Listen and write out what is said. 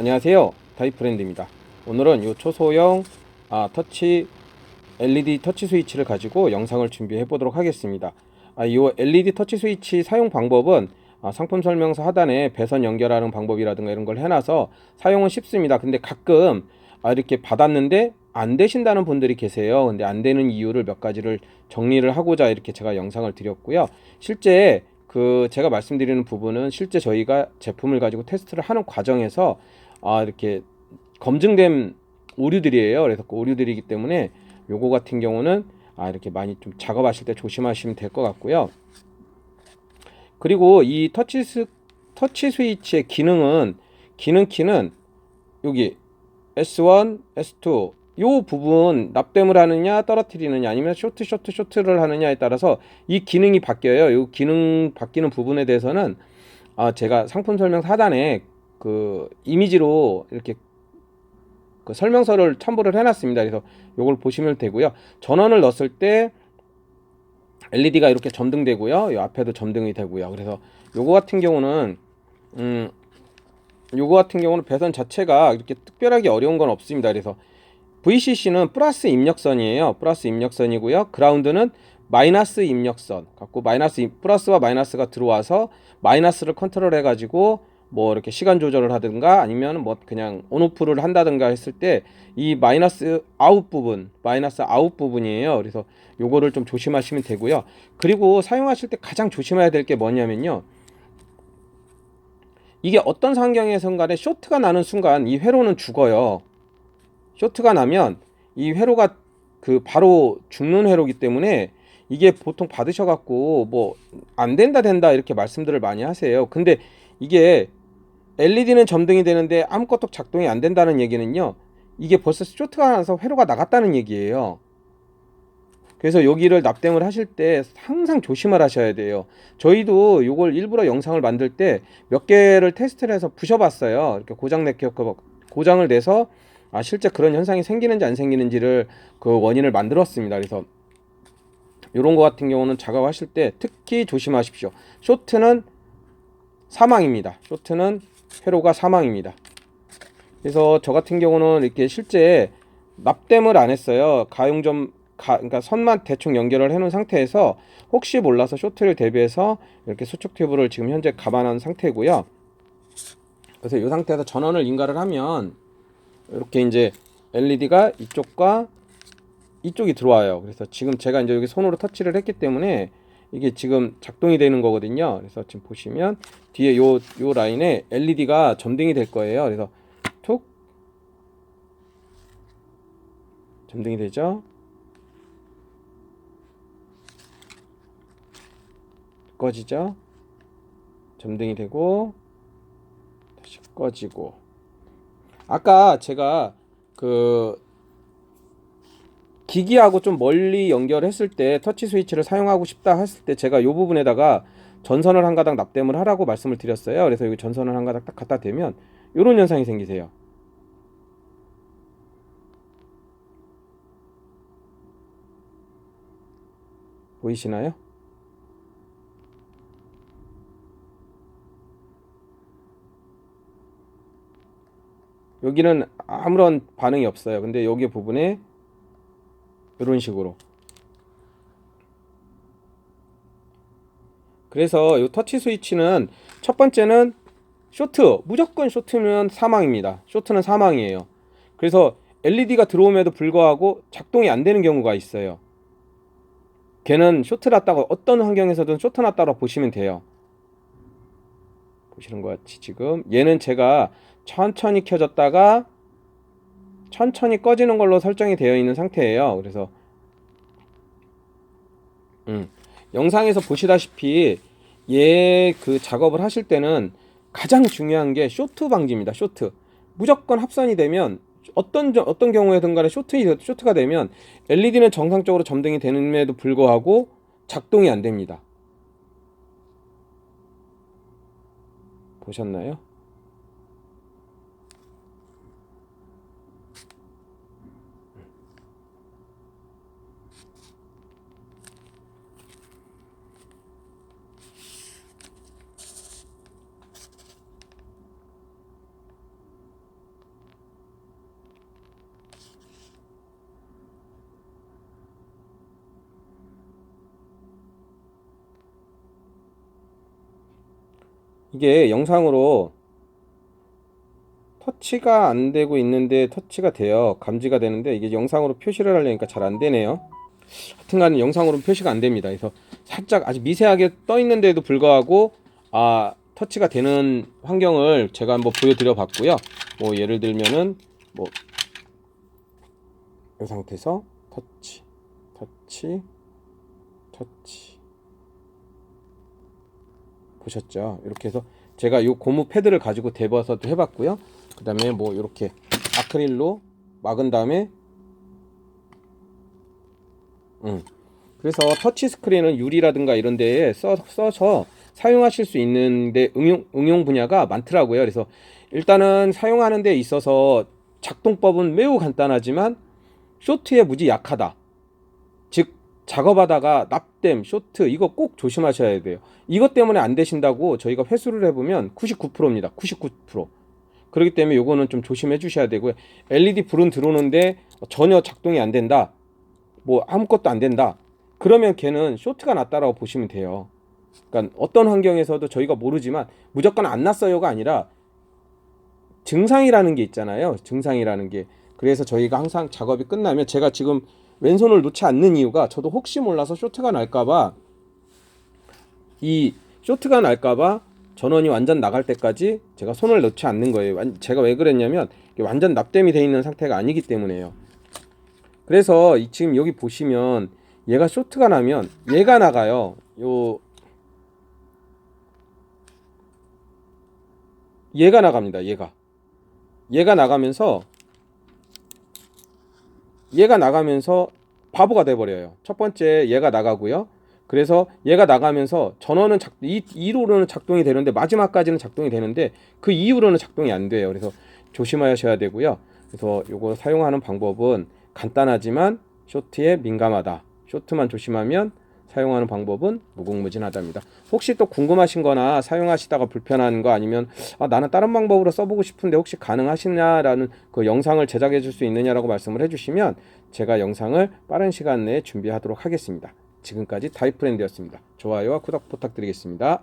안녕하세요. 다이프렌드입니다. 오늘은 이 초소형 아, 터치 LED 터치 스위치를 가지고 영상을 준비해 보도록 하겠습니다. 아, 이 LED 터치 스위치 사용 방법은 아, 상품 설명서 하단에 배선 연결하는 방법이라든가 이런 걸 해놔서 사용은 쉽습니다. 근데 가끔 아, 이렇게 받았는데 안 되신다는 분들이 계세요. 근데 안 되는 이유를 몇 가지를 정리를 하고자 이렇게 제가 영상을 드렸고요. 실제 그 제가 말씀드리는 부분은 실제 저희가 제품을 가지고 테스트를 하는 과정에서 아 이렇게 검증된 오류들이에요. 그래서 그 오류들이기 때문에 요거 같은 경우는 아 이렇게 많이 좀 작업하실 때 조심하시면 될 것 같고요. 그리고 이 터치 스 터치 스위치의 기능은 기능 키는 여기 S1, S2 요 부분 납땜을 하느냐 떨어뜨리느냐 아니면 쇼트 쇼트 쇼트를 하느냐에 따라서 이 기능이 바뀌어요. 요 기능 바뀌는 부분에 대해서는 아 제가 상품 설명 하단에 그 이미지로 이렇게 그 설명서를 첨부를 해놨습니다. 그래서 요걸 보시면 되고요. 전원을 넣었을 때 LED가 이렇게 점등되고요. 이 앞에도 점등이 되고요. 그래서 요거 같은 경우는 음 요거 같은 경우는 배선 자체가 이렇게 특별하게 어려운 건 없습니다. 그래서 VCC는 플러스 입력선이에요. 플러스 입력선이고요. 그라운드는 마이너스 입력선 갖고 마이너스 플러스와 마이너스가 들어와서 마이너스를 컨트롤 해 가지고 뭐 이렇게 시간 조절을 하든가 아니면 뭐 그냥 온오프를 한다든가 했을 때 이 마이너스 아웃 부분 마이너스 아웃 부분이에요. 그래서 요거를 좀 조심하시면 되고요. 그리고 사용하실 때 가장 조심해야 될 게 뭐냐면요. 이게 어떤 환경에선 간에 쇼트가 나는 순간 이 회로는 죽어요. 쇼트가 나면 이 회로가 그 바로 죽는 회로기 때문에 이게 보통 받으셔갖고 뭐 안 된다 된다 이렇게 말씀들을 많이 하세요. 근데 이게 LED는 점등이 되는데 아무것도 작동이 안 된다는 얘기는요. 이게 벌써 쇼트가 나서 회로가 나갔다는 얘기예요. 그래서 여기를 납땜을 하실 때 항상 조심을 하셔야 돼요. 저희도 이걸 일부러 영상을 만들 때 몇 개를 테스트를 해서 부셔봤어요. 이렇게 고장 내 고장을 내서 아 실제 그런 현상이 생기는지 안 생기는지를 그 원인을 만들었습니다. 그래서 이런 거 같은 경우는 작업하실 때 특히 조심하십시오. 쇼트는 사망입니다. 쇼트는 회로가 사망입니다. 그래서 저 같은 경우는 이렇게 실제 납땜을 안 했어요. 가용점 가, 그러니까 선만 대충 연결을 해놓은 상태에서 혹시 몰라서 쇼트를 대비해서 이렇게 수축 튜브를 지금 현재 감안한 상태고요. 그래서 이 상태에서 전원을 인가를 하면 이렇게 이제 LED가 이쪽과 이쪽이 들어와요. 그래서 지금 제가 이제 여기 손으로 터치를 했기 때문에 이게 지금 작동이 되는 거거든요. 그래서 지금 보시면 뒤에 요, 요 라인에 LED가 점등이 될 거예요. 그래서 툭 점등이 되죠. 꺼지죠. 점등이 되고 다시 꺼지고 아까 제가 그 기기하고 좀 멀리 연결했을 때 터치 스위치를 사용하고 싶다 했을 때 제가 이 부분에다가 전선을 한 가닥 납땜을 하라고 말씀을 드렸어요. 그래서 여기 전선을 한 가닥 딱 갖다 대면 이런 현상이 생기세요. 보이시나요? 여기는 아무런 반응이 없어요. 근데 여기 부분에 이런 식으로. 그래서 이 터치 스위치는 첫 번째는 쇼트 무조건 쇼트면 사망입니다. 쇼트는 사망이에요. 그래서 LED가 들어옴에도 불구하고 작동이 안 되는 경우가 있어요. 걔는 쇼트 났다고 어떤 환경에서든 쇼트 났다고 보시면 돼요. 보시는 것 같이 지금? 얘는 제가 천천히 켜졌다가 천천히 꺼지는 걸로 설정이 되어 있는 상태예요. 그래서 음, 영상에서 보시다시피 얘 그 작업을 하실 때는 가장 중요한 게 쇼트 방지입니다. 쇼트 무조건 합선이 되면 어떤 어떤 경우에든 간에 쇼트 쇼트가 되면 LED는 정상적으로 점등이 되는데도 불구하고 작동이 안 됩니다. 보셨나요? 이게 영상으로 터치가 안 되고 있는데 터치가 돼요. 감지가 되는데 이게 영상으로 표시를 하려니까 잘 안 되네요. 하여튼간 영상으로는 표시가 안 됩니다. 그래서 살짝 아주 미세하게 떠 있는데도 불구하고 아 터치가 되는 환경을 제가 한번 보여드려 봤고요. 뭐 예를 들면은 뭐 이 상태에서 터치, 터치, 터치 보셨죠? 이렇게 해서 제가 이 고무 패드를 가지고 대봐서도 해봤고요. 그 다음에 뭐 이렇게 아크릴로 막은 다음에 음. 그래서 터치 스크린은 유리라든가 이런 데에 써, 써서 사용하실 수 있는데 응용, 응용 분야가 많더라고요. 그래서 일단은 사용하는 데 있어서 작동법은 매우 간단하지만 쇼트에 무지 약하다. 즉 작업하다가 납땜, 쇼트 이거 꼭 조심하셔야 돼요. 이것 때문에 안 되신다고 저희가 회수를 해보면 99%입니다. 99%. 그렇기 때문에 요거는 좀 조심해 주셔야 되고요. LED 불은 들어오는데 전혀 작동이 안 된다. 뭐 아무것도 안 된다. 그러면 걔는 쇼트가 났다라고 보시면 돼요. 그러니까 어떤 환경에서도 저희가 모르지만 무조건 안 났어요가 아니라 증상이라는 게 있잖아요. 증상이라는 게. 그래서 저희가 항상 작업이 끝나면 제가 지금 왼손을 놓지 않는 이유가 저도 혹시 몰라서 쇼트가 날까봐 이 쇼트가 날까봐 전원이 완전 나갈 때까지 제가 손을 넣지 않는 거예요. 완- 제가 왜 그랬냐면 완전 납땜이 돼 있는 상태가 아니기 때문에요. 그래서 이 지금 여기 보시면 얘가 쇼트가 나면 얘가 나가요. 요 얘가 나갑니다. 얘가 얘가 나가면서 얘가 나가면서 바보가 돼 버려요. 첫 번째 얘가 나가고요. 그래서 얘가 나가면서 전원은 작, 이 2로는 작동이 되는데 마지막까지는 작동이 되는데 그 이후로는 작동이 안 돼요. 그래서 조심하셔야 되고요. 그래서 요거 사용하는 방법은 간단하지만 쇼트에 민감하다. 쇼트만 조심하면 사용하는 방법은 무궁무진하답니다. 혹시 또 궁금하신 거나 사용하시다가 불편한 거 아니면 아, 나는 다른 방법으로 써보고 싶은데 혹시 가능하시냐라는 그 영상을 제작해 줄 수 있느냐라고 말씀을 해주시면 제가 영상을 빠른 시간 내에 준비하도록 하겠습니다. 지금까지 다이프렌드였습니다. 좋아요와 구독 부탁드리겠습니다.